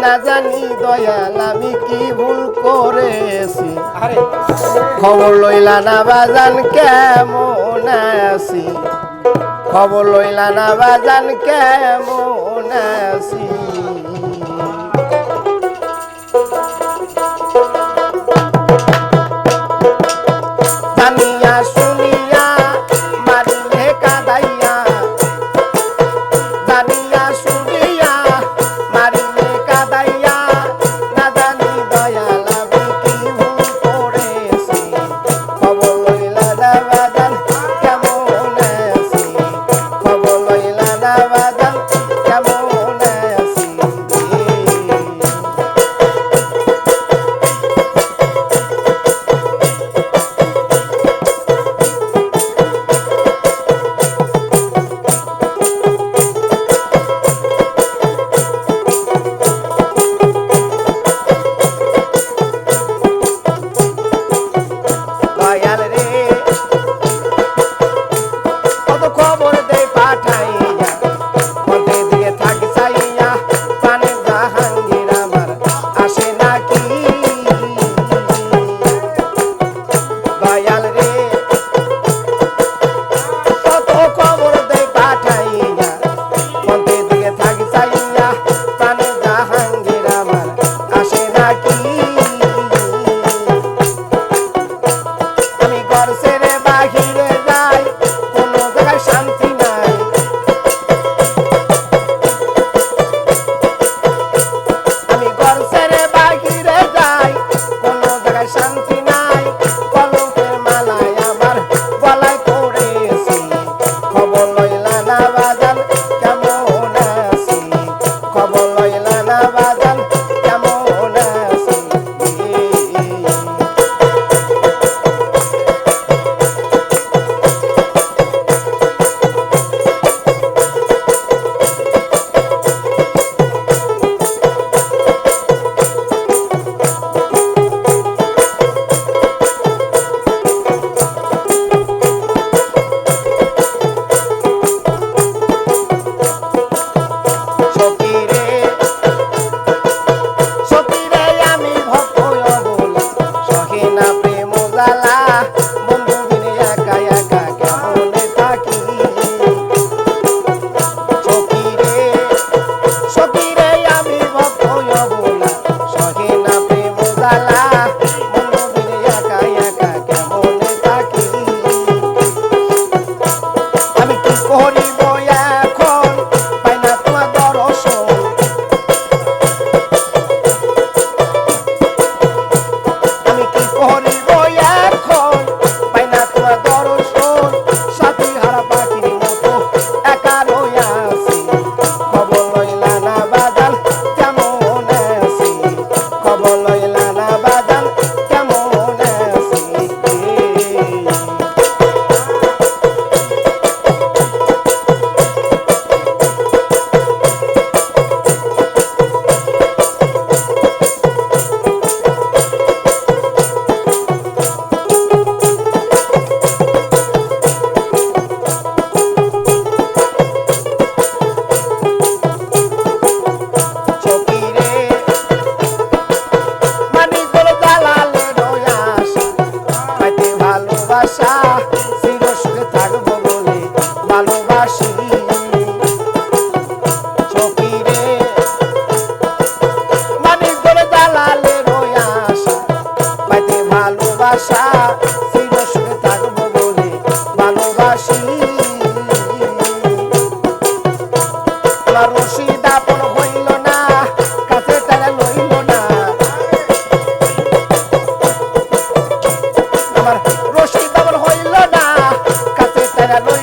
না জানি দয়া আমি কি ভুল করেছি? খবর লইলা না বাজান কেমন আছি? খবর লইলা না বাজান কেমন আছি? রশিদ আপন হইল না, কাছে তারা লইল না। আমার রশিদ আপন হইল না, কাছে তারা লইল